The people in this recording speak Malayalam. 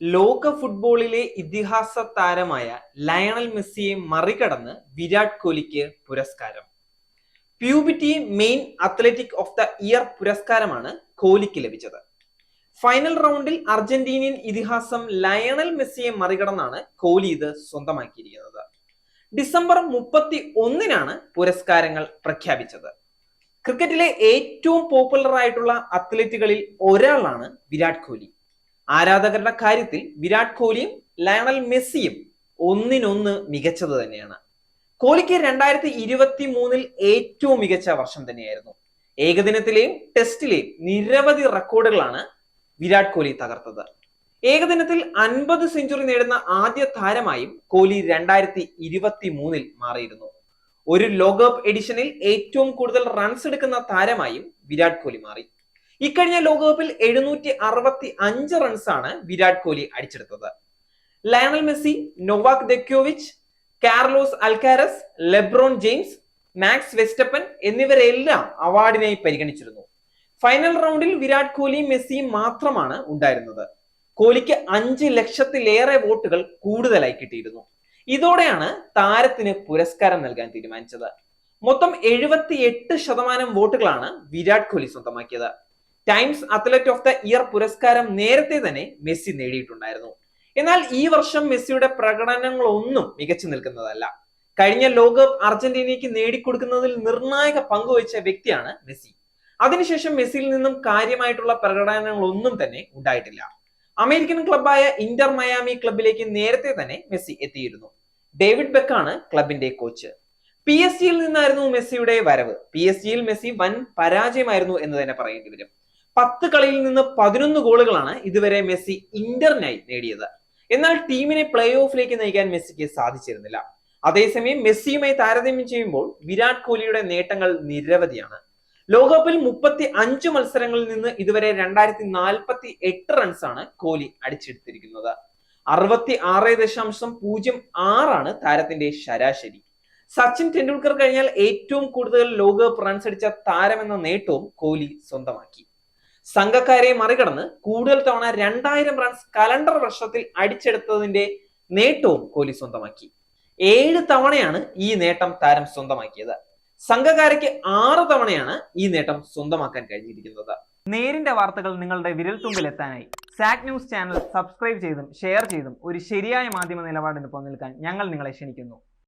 ലോക ഫുട്ബോളിലെ ഇതിഹാസ താരമായ ലയണൽ മെസ്സിയെ മറികടന്ന് വിരാട് കോഹ്ലിക്ക് പുരസ്കാരം. Pubity main athletic of the year പുരസ്കാരമാണ് കോഹ്ലിക്ക് ലഭിച്ചത്. ഫൈനൽ റൗണ്ടിൽ അർജന്റീനിയൻ ഇതിഹാസം ലയണൽ മെസ്സിയെ മറികടന്നാണ് കോഹ്ലി ഇത് സ്വന്തമാക്കിയിരിക്കുന്നത്. ഡിസംബർ മുപ്പത്തി ഒന്നിനാണ് പുരസ്കാരങ്ങൾ പ്രഖ്യാപിച്ചത്. ക്രിക്കറ്റിലെ ഏറ്റവും പോപ്പുലർ ആയിട്ടുള്ള അത്ലറ്റുകളിൽ ഒരാളാണ് വിരാട് കോഹ്ലി. ആരാധകരുടെ കാര്യത്തിൽ വിരാട് കോഹ്ലിയും ലയണൽ മെസ്സിയും ഒന്നിനൊന്ന് മികച്ചത് തന്നെയാണ്. കോഹ്ലിക്ക് രണ്ടായിരത്തി ഇരുപത്തി മൂന്നിൽ ഏറ്റവും മികച്ച വർഷം തന്നെയായിരുന്നു. ഏകദിനത്തിലെയും ടെസ്റ്റിലെയും നിരവധി റെക്കോർഡുകളാണ് വിരാട് കോഹ്ലി തകർത്തത്. ഏകദിനത്തിൽ അൻപത് സെഞ്ചുറി നേടുന്ന ആദ്യ താരമായും കോഹ്ലി രണ്ടായിരത്തി ഇരുപത്തി മൂന്നിൽ മാറിയിരുന്നു. ഒരു ലോകകപ്പ് എഡിഷനിൽ ഏറ്റവും കൂടുതൽ റൺസ് എടുക്കുന്ന താരമായും വിരാട് കോഹ്ലി മാറി. ഇക്കഴിഞ്ഞ ലോകകപ്പിൽ എഴുന്നൂറ്റി അറുപത്തി അഞ്ച് റൺസാണ് വിരാട് കോഹ്ലി അടിച്ചെടുത്തത്. Lionel Messi Novak ദെക്യോവിച്ച് Carlos Alcaraz LeBron James Max Verstappen എന്നിവരെല്ലാം അവാർഡിനായി പരിഗണിച്ചിരുന്നു. ഫൈനൽ റൗണ്ടിൽ വിരാട് കോഹ്ലിയും മെസ്സിയും മാത്രമാണ് ഉണ്ടായിരുന്നത്. കോഹ്ലിക്ക് അഞ്ച് ലക്ഷത്തിലേറെ വോട്ടുകൾ കൂടുതലായി കിട്ടിയിരുന്നു. ഇതോടെയാണ് താരത്തിന് പുരസ്കാരം നൽകാൻ തീരുമാനിച്ചത്. മൊത്തം എഴുപത്തി എട്ട് ശതമാനം വോട്ടുകളാണ് വിരാട് കോഹ്ലി സ്വന്തമാക്കിയത്. Times athlete of the year പുരസ്കാരം നേരത്തെ തന്നെ മെസ്സി നേടിയിട്ടുണ്ടായിരുന്നു. എന്നാൽ ഈ വർഷം മെസ്സിയുടെ പ്രകടനങ്ങളൊന്നും മികച്ചു നിൽക്കുന്നതല്ല. കഴിഞ്ഞ ലോകകപ്പ് അർജന്റീനയ്ക്ക് നേടിക്കൊടുക്കുന്നതിൽ നിർണായക പങ്കുവച്ച വ്യക്തിയാണ് മെസ്സി. അതിനുശേഷം മെസ്സിയിൽ നിന്നും കാര്യമായിട്ടുള്ള പ്രകടനങ്ങളൊന്നും തന്നെ ഉണ്ടായിട്ടില്ല. അമേരിക്കൻ ക്ലബായ ഇന്റർ മയാമി ക്ലബിലേക്ക് നേരത്തെ തന്നെ മെസ്സി എത്തിയിരുന്നു. ഡേവിഡ് ബെക്കാണ് ക്ലബിന്റെ കോച്ച്. പി എസ് ജിയിൽ നിന്നായിരുന്നു മെസ്സിയുടെ വരവ്. പി എസ് ജിയിൽ മെസ്സി വൻ പരാജയമായിരുന്നു എന്ന് തന്നെ പറയേണ്ടി വരും. പത്ത് കളിയിൽ നിന്ന് പതിനൊന്ന് ഗോളുകളാണ് ഇതുവരെ മെസ്സി ഇന്ററിനായി നേടിയത്. എന്നാൽ ടീമിനെ പ്ലേ ഓഫിലേക്ക് നയിക്കാൻ മെസ്സിക്ക് സാധിച്ചിരുന്നില്ല. അതേസമയം മെസ്സിയുമായി താരതമ്യം ചെയ്യുമ്പോൾ വിരാട് കോഹ്ലിയുടെ നേട്ടങ്ങൾ നിരവധിയാണ്. ലോകകപ്പിൽ മുപ്പത്തി അഞ്ച് മത്സരങ്ങളിൽ നിന്ന് ഇതുവരെ രണ്ടായിരത്തി നാൽപ്പത്തി എട്ട് റൺസാണ് കോഹ്ലി അടിച്ചെടുത്തിരിക്കുന്നത്. അറുപത്തി ആറ് ദശാംശം പൂജ്യം ആറാണ് താരത്തിന്റെ ശരാശരി. സച്ചിൻ ടെണ്ടുൽക്കർ കഴിഞ്ഞാൽ ഏറ്റവും കൂടുതൽ ലോകകപ്പ് റൺസ് അടിച്ച താരമെന്ന നേട്ടവും കോഹ്ലി സ്വന്തമാക്കി. സംഘക്കാരെ മറികടന്ന് കൂടുതൽ തവണ രണ്ടായിരം റൺസ് കലണ്ടർ വർഷത്തിൽ അടിച്ചെടുത്തതിന്റെ നേട്ടവും കോഹ്ലി സ്വന്തമാക്കി. ഏഴ് തവണയാണ് ഈ നേട്ടം താരം സ്വന്തമാക്കിയത്. സംഘകാരയ്ക്ക് ആറ് തവണയാണ് ഈ നേട്ടം സ്വന്തമാക്കാൻ കഴിഞ്ഞിരിക്കുന്നത്. നേരിന്റെ വാർത്തകൾ നിങ്ങളുടെ വിരൽത്തുമ്പിൽ എത്താനായി. സാക് ന്യൂസ് ചാനൽ സബ്സ്ക്രൈബ് ചെയ്തും ഷെയർ ചെയ്തും ഒരു ശരിയായ മാധ്യമ നിലപാടിനൊപ്പം നിൽക്കാൻ ഞങ്ങൾ നിങ്ങളെ ക്ഷണിക്കുന്നു.